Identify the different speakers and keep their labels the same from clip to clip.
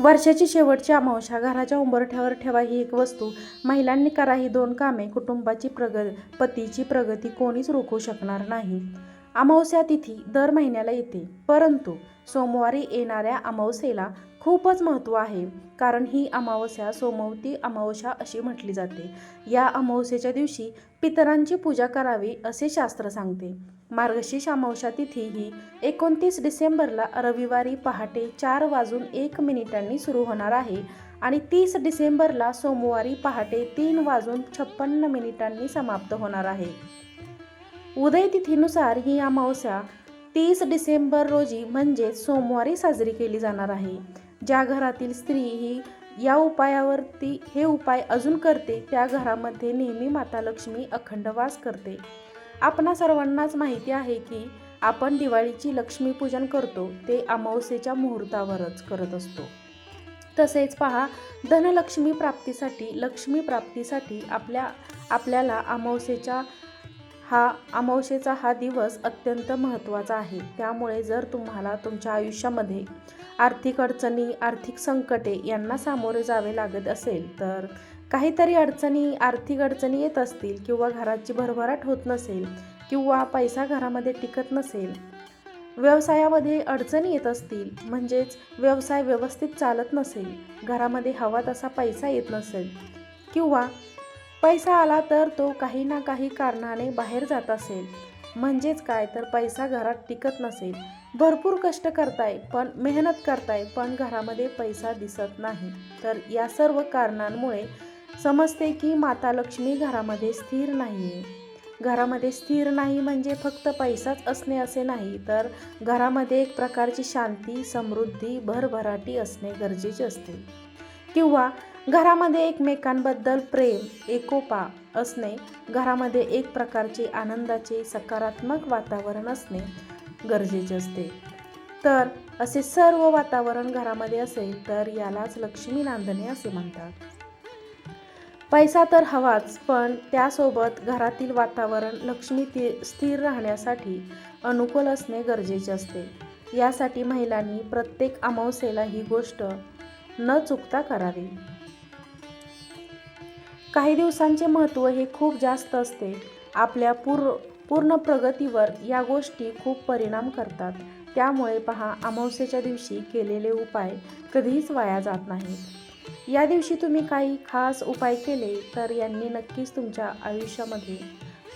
Speaker 1: वर्षाची शेवटची अमावस्या. घराच्या उंबरठ्यावर ठेवा ही एक वस्तू. महिलांनी करा ही दोन कामे. कुटुंबाची प्रग पतीची प्रगती कोणीच रोखू शकणार नाही. अमावस्या तिथी दर महिन्याला येते. परंतु सोमवारी येणाऱ्या अमावस्येला खूपच महत्त्व आहे. कारण ही अमावस्या सोमवती अमावस्या अशी म्हटली जाते. या अमावस्येच्या दिवशी पितरांची पूजा करावी असे शास्त्र सांगते. मार्गशीर्ष अमावस्या तिथी ही एकोणतीस डिसेंबरला रविवारी पहाटे चार वाजून एक मिनिटांनी सुरू होणार आहे आणि तीस डिसेंबरला सोमवारी पहाटे तीन वाजून छप्पन्न मिनिटांनी समाप्त होणार आहे. उदय तिथीनुसार ही अमावस्या तीस डिसेंबर रोजी म्हणजे सोमवारी साजरी केली जाणार आहे. ज्या घरातील स्त्री ही या उपायावरती हे उपाय अजून करते त्या घरामध्ये नेहमी माता लक्ष्मी अखंड वास करते. आपणा सर्वांनाच माहिती आहे की आपण दिवाळीची लक्ष्मीपूजन करतो ते अमावस्येच्या मुहूर्तावरच करत असतो. तसेच पहा धनलक्ष्मी प्राप्तीसाठी लक्ष्मी प्राप्तीसाठी आपल्या आपल्याला अमावस्येच्या हा अमावस्येचा हा दिवस अत्यंत महत्त्वाचा आहे. त्यामुळे जर तुम्हाला तुमच्या आयुष्यामध्ये आर्थिक अडचणी आर्थिक संकटे यांना सामोरे जावे लागत असेल तर काहीतरी अडचणी आर्थिक अडचणी येत असतील किंवा घराची भरभराट होत नसेल किंवा पैसा घरामध्ये टिकत नसेल व्यवसायामध्ये अडचणी येत असतील म्हणजेच व्यवसाय व्यवस्थित चालत नसेल घरामध्ये हवा तसा पैसा येत नसेल किंवा पैसा आला तर तो काही ना काही कारणाने बाहेर जात असेल म्हणजेच काय तर पैसा घरात टिकत नसेल. भरपूर कष्ट करताय पण मेहनत करताय पण घरामध्ये पैसा दिसत नाही. तर या सर्व कारणांमुळे समजते की माता लक्ष्मी घरामध्ये स्थिर नाही आहे घरामध्ये स्थिर नाही म्हणजे फक्त पैसाच असणे असे नाही तर घरामध्ये एक प्रकारची शांती समृद्धी भरभराटी असणे गरजेचे असते. किंवा घरामध्ये एकमेकांबद्दल प्रेम एकोपा असणे घरामध्ये एक प्रकारचे आनंदाचे सकारात्मक वातावरण असणे गरजेचे असते. तर असे सर्व वातावरण घरामध्ये असेल तर यालाच लक्ष्मी नांदणे असे म्हणतात. पैसा तर हवाच पण त्यासोबत घरातील वातावरण लक्ष्मी ती स्थिर राहण्यासाठी अनुकूल असणे गरजेचे असते. यासाठी महिलांनी प्रत्येक अमावस्येला ही गोष्ट न चुकता करावी. काही दिवसांचे महत्त्व हे खूप जास्त असते. आपल्या पूर पूर्ण प्रगतीवर या गोष्टी खूप परिणाम करतात. त्यामुळे पहा अमावस्येच्या दिवशी केलेले उपाय कधीच वाया जात नाहीत. या दिवशी तुम्ही काही खास उपाय केले तर यांनी नक्कीच तुमच्या आयुष्यामध्ये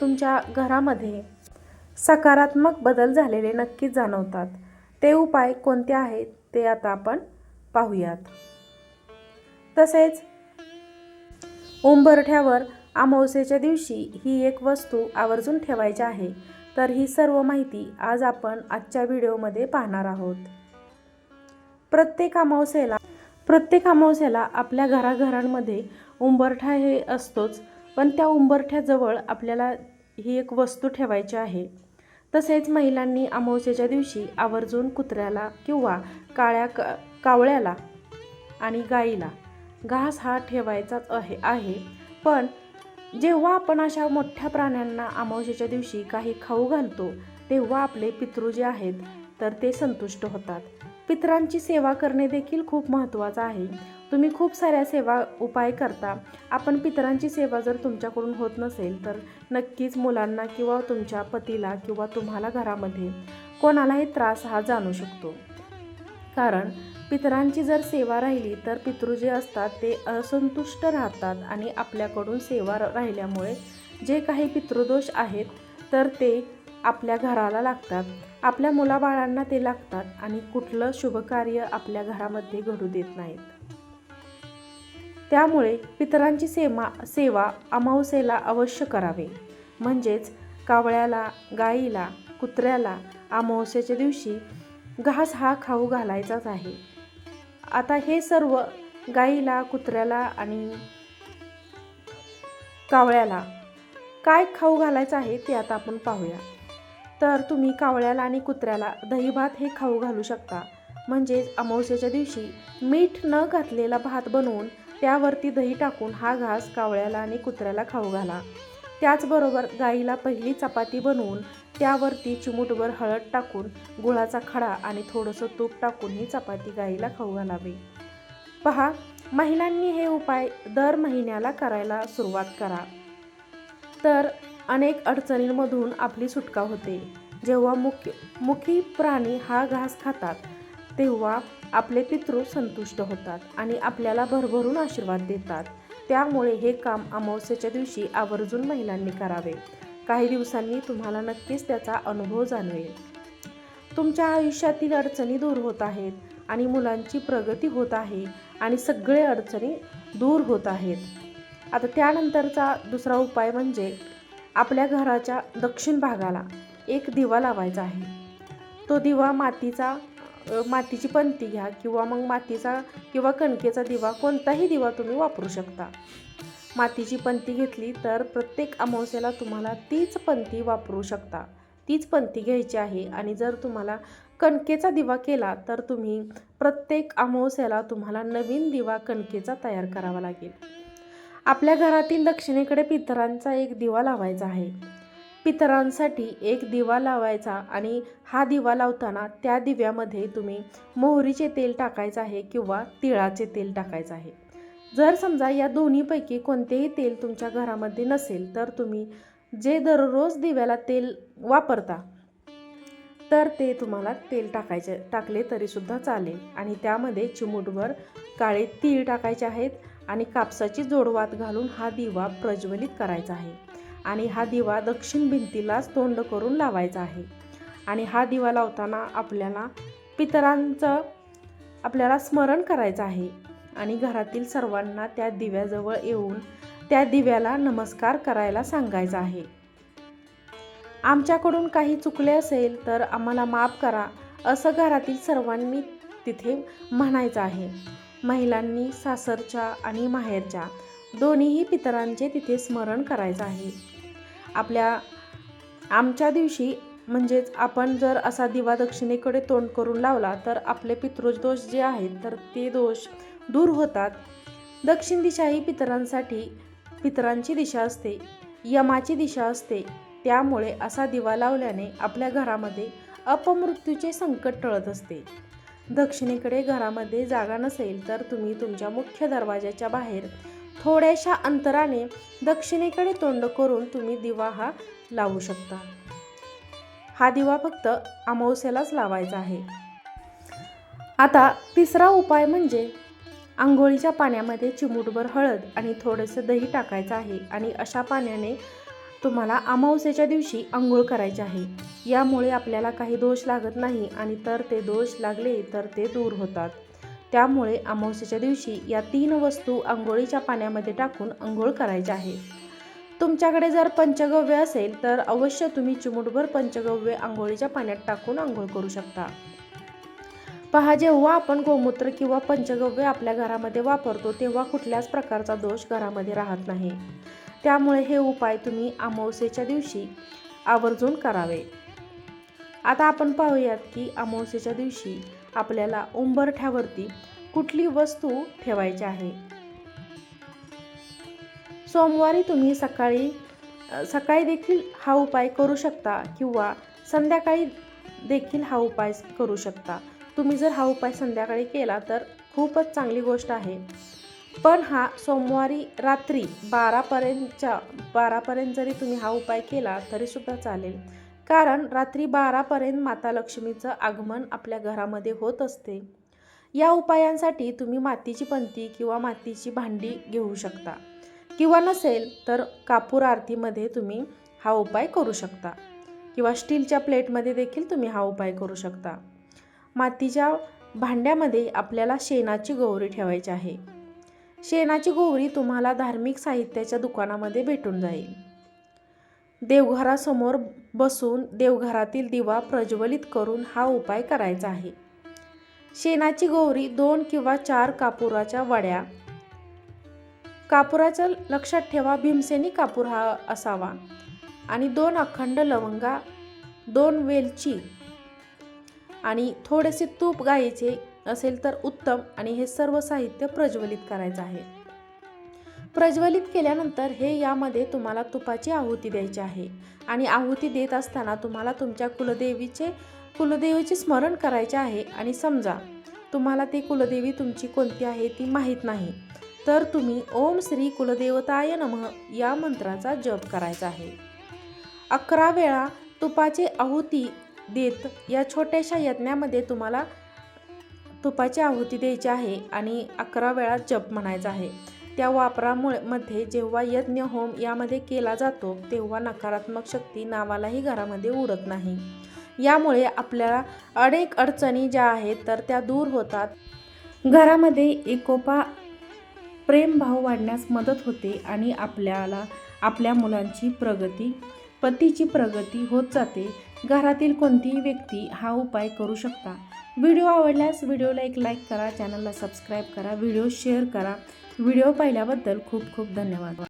Speaker 1: तुमच्या घरामध्ये सकारात्मक बदल झालेले नक्कीच जाणवतात. ते उपाय कोणते आहेत ते आता आपण पाहूयात. तसेच उंबरठ्यावर अमावस्येच्या दिवशी ही एक वस्तू आवर्जून ठेवायची आहे तर ही सर्व माहिती आज आपण आजच्या व्हिडिओमध्ये पाहणार आहोत. प्रत्येक अमावस्येला प्रत्येक अमावस्याला आपल्या घराघरांमध्ये उंबरठा हे असतोच पण त्या उंबरठ्याजवळ आपल्याला ही एक वस्तू ठेवायची आहे. तसेच महिलांनी अमावस्येच्या दिवशी आवर्जून कुत्र्याला किंवा काळ्या क कावळ्याला आणि गाईला घास हा ठेवायचाच आहे आहे. पण जेव्हा आपण अशा मोठ्या प्राण्यांना अमावस्येच्या दिवशी काही खाऊ घालतो तेव्हा आपले पितृ जे आहेत तर ते संतुष्ट होतात. पितरांची सेवा करणे देखील खूप महत्त्वाचं आहे. तुम्ही खूप साऱ्या सेवा उपाय करता. आपण पितरांची सेवा जर तुमच्याकडून होत नसेल तर नक्कीच मुलांना किंवा तुमच्या पतीला किंवा तुम्हाला घरामध्ये कोणालाही त्रास हा जाणू शकतो. कारण पितरांची जर सेवा राहिली तर पितृ जे असतात ते असंतुष्ट राहतात आणि आपल्याकडून सेवा राहिल्यामुळे जे काही पितृदोष आहेत तर ते आपल्या घराला लागतात. आपल्या मुलाबाळांना ते लागतात आणि कुठलं शुभकार्य आपल्या घरामध्ये घडू देत नाहीत. त्यामुळे पितरांची सेवा सेवा अमावस्येला अवश्य करावे. म्हणजेच कावळ्याला गाईला कुत्र्याला अमावस्येच्या दिवशी घास हा खाऊ घालायचाच आहे. आता हे सर्व गाईला कुत्र्याला आणि कावळ्याला काय खाऊ घालायचं आहे ते आता आपण पाहूया. तर तुम्ही कावळ्याला आणि कुत्र्याला दहीभात हे खाऊ घालू शकता. म्हणजेच अमावस्येच्या दिवशी मीठ न घातलेला भात बनवून त्यावरती दही टाकून हा घास कावळ्याला आणि कुत्र्याला खाऊ घाला. त्याचबरोबर गाईला पहिली चपाती बनवून त्यावरती चिमूटभर हळद टाकून गुळाचा खडा आणि थोडंसं तूप टाकून ही चपाती गाईला खाऊ घालावी. पहा महिलांनी हे उपाय दर महिन्याला करायला सुरुवात करा. तर अनेक अडचणींमधून आपली सुटका होते. जेव्हा मुख्य मुखी प्राणी हा घास खातात तेव्हा आपले पितृ संतुष्ट होतात आणि आपल्याला भरभरून आशीर्वाद देतात. त्यामुळे हे काम अमावस्येच्या दिवशी आवर्जून महिलांनी करावे. काही दिवसांनी तुम्हाला नक्कीच त्याचा अनुभव जाणवेल. तुमच्या आयुष्यातील अडचणी दूर होत आहेत आणि मुलांची प्रगती होत आहे आणि सगळे अडचणी दूर होत आहेत. आता त्यानंतरचा दुसरा उपाय म्हणजे आपल्या घराच्या दक्षिण भागाला एक दिवा लावायचा आहे. तो दिवा मातीचा मातीची पंती घ्या किंवा मग मातीचा किंवा कणकेचा दिवा कोणताही दिवा तुम्ही वापरू शकता. मातीची पंती घेतली तर प्रत्येक अमावस्याला तुम्हाला तीच पंती वापरू शकता. तीच पंती घ्यायची आहे आणि जर तुम्हाला कणकेचा दिवा केला तर तुम्ही प्रत्येक अमावस्याला तुम्हाला नवीन दिवा कणकेचा तयार करावा लागेल. आपल्या घरातील दक्षिणेकडे पितरांचा एक दिवा लावायचा आहे. पितरांसाठी एक दिवा लावायचा आणि हा दिवा लावताना त्या दिव्यामध्ये तुम्ही मोहरीचे तेल टाकायचं आहे किंवा तिळाचे तेल टाकायचं आहे. जर समजा या दोन्हीपैकी कोणतेही तेल तुमच्या घरामध्ये नसेल तर तुम्ही जे दररोज दिव्याला तेल वापरता तर ते तुम्हाला तेल टाकायचे टाकले तरीसुद्धा चालेल. आणि त्यामध्ये चिमूटभर काळे तीळ टाकायचे आहेत. आणि कापसाची जोडवात घालून हा दिवा प्रज्वलित करायचा आहे. आणि हा दिवा दक्षिण भिंतीलाच तोंड करून लावायचा आहे. आणि हा दिवा लावताना आपल्याला पितरांचं आपल्याला स्मरण करायचं आहे. आणि घरातील सर्वांना त्या दिव्याजवळ येऊन त्या दिव्याला नमस्कार करायला सांगायचा आहे. आमच्याकडून काही चुकले असेल तर आम्हाला माफ करा असं घरातील सर्वांनी तिथे म्हणायचं आहे. महिलांनी सासरच्या आणि माहेरच्या दोन्हीही पितरांचे तिथे स्मरण करायचं आहे. आपल्या आमच्या दिवशी म्हणजेच आपण जर असा दिवा दक्षिणेकडे तोंड करून लावला तर आपले पितृदोष जे आहेत तर ते दोष दूर होतात. दक्षिण दिशा ही पितरांसाठी पितरांची दिशा असते यमाची दिशा असते. त्यामुळे असा दिवा लावल्याने आपल्या घरामध्ये अपमृत्यूचे संकट टळत असते. दक्षिणेकडे घरामध्ये जागा नसेल तर तुम्ही तुमच्या मुख्य दरवाजाच्या बाहेर थोड्याशा अंतराने दक्षिणेकडे तोंड करून तुम्ही दिवा हा लावू शकता. हा दिवा फक्त अमावस्यालाच लावायचा आहे. आता तिसरा उपाय म्हणजे आंघोळीच्या पाण्यामध्ये चिमूटभर हळद आणि थोडंसं दही टाकायचं आहे आणि अशा पाण्याने तुम्हाला अमावस्येच्या दिवशी आंघोळ करायची आहे. यामुळे आपल्याला काही दोष लागत नाही आणि तर ते दोष लागले तर ते दूर होतात. त्यामुळे अमावस्येच्या दिवशी या तीन वस्तू आंघोळीच्या पाण्यामध्ये टाकून आंघोळ करायची आहे. तुमच्याकडे जर पंचगव्य असेल तर अवश्य तुम्ही चिमूटभर पंचगव्य आंघोळीच्या पाण्यात टाकून आंघोळ करू शकता. पहा जेव्हा आपण गोमूत्र किंवा पंचगव्य आपल्या घरामध्ये वापरतो तेव्हा कुठल्याच प्रकारचा दोष घरामध्ये राहत नाही. त्यामुळे हे उपाय तुम्ही अमावस्येच्या दिवशी आवर्जून करावे. आता आपण पाहूयात की अमावस्येच्या दिवशी आपल्याला उंबरठ्यावरती कुठली वस्तू ठेवायची आहे? सोमवारी तुम्ही सकाळी सकाळी देखील हा उपाय करू शकता किंवा संध्याकाळी देखील हा उपाय करू शकता. तुम्ही जर हा उपाय संध्याकाळी केला तर खूपच चांगली गोष्ट आहे. पण हा सोमवारी रात्री बारापर्यंतच्या बारापर्यंत जरी तुम्ही हा उपाय केला तरीसुद्धा चालेल. कारण रात्री बारापर्यंत माता लक्ष्मीचं आगमन आपल्या घरामध्ये होत असते. या उपायांसाठी तुम्ही मातीची पंती किंवा मातीची भांडी घेऊ शकता. किंवा नसेल तर कापूर आरतीमध्ये तुम्ही हा उपाय करू शकता. किंवा स्टीलच्या प्लेटमध्ये देखील तुम्ही हा उपाय करू शकता. मातीच्या भांड्यामध्ये आपल्याला शेणाची गौरी ठेवायची आहे. शेणाची गोवरी तुम्हाला धार्मिक साहित्याच्या दुकानामध्ये भेटून जाईल. देवघरासमोर बसून देवघरातील दिवा प्रज्वलित करून हा उपाय करायचा आहे. शेणाची गौरी दोन किंवा चार कापुराच्या वड्या. कापुराचं लक्षात ठेवा भीमसेनी कापूर हा असावा. आणि दोन अखंड लवंगा दोन वेलची आणि थोडेसे तूप गाईचे असेल तर उत्तम आणि हे सर्व साहित्य प्रज्वलित करायचं आहे. प्रज्वलित केल्यानंतर हे यामध्ये तुम्हाला तुपाची आहुती द्यायची आहे. आणि आहुती देत असताना तुम्हाला तुमच्या कुलदेवीचे कुलदेवीचे स्मरण करायचे आहे. आणि समजा तुम्हाला ती कुलदेवी तुमची कोणती आहे ती माहीत नाही तर तुम्ही ओम श्री कुलदेवताय नमः या मंत्राचा जप करायचा आहे. अकरा वेळा तुपाचे आहुती देत या छोट्याशा यज्ञामध्ये तुम्हाला तुपाची आहुती द्यायची आहे आणि अकरा वेळा जप म्हणायचा आहे. त्या वापरामुळे मध्ये जेव्हा यज्ञ होम यामध्ये केला जातो तेव्हा नकारात्मक शक्ती नावालाही घरामध्ये उरत नाही. यामुळे आपल्याला अनेक अडचणी ज्या आहेत तर त्या दूर होतात. घरामध्ये एकोपा प्रेमभाव वाढण्यास मदत होते आणि आपल्याला आपल्या मुलांची प्रगती पतीची प्रगती होत जाते. घरातील कोणतीही व्यक्ती हा उपाय करू शकता. व्हिडिओ आवडल्यास व्हिडिओला एक लाईक करा चॅनलला सबस्क्राईब करा व्हिडिओ शेअर करा. व्हिडिओ पाहिल्याबद्दल खूप खूप धन्यवाद.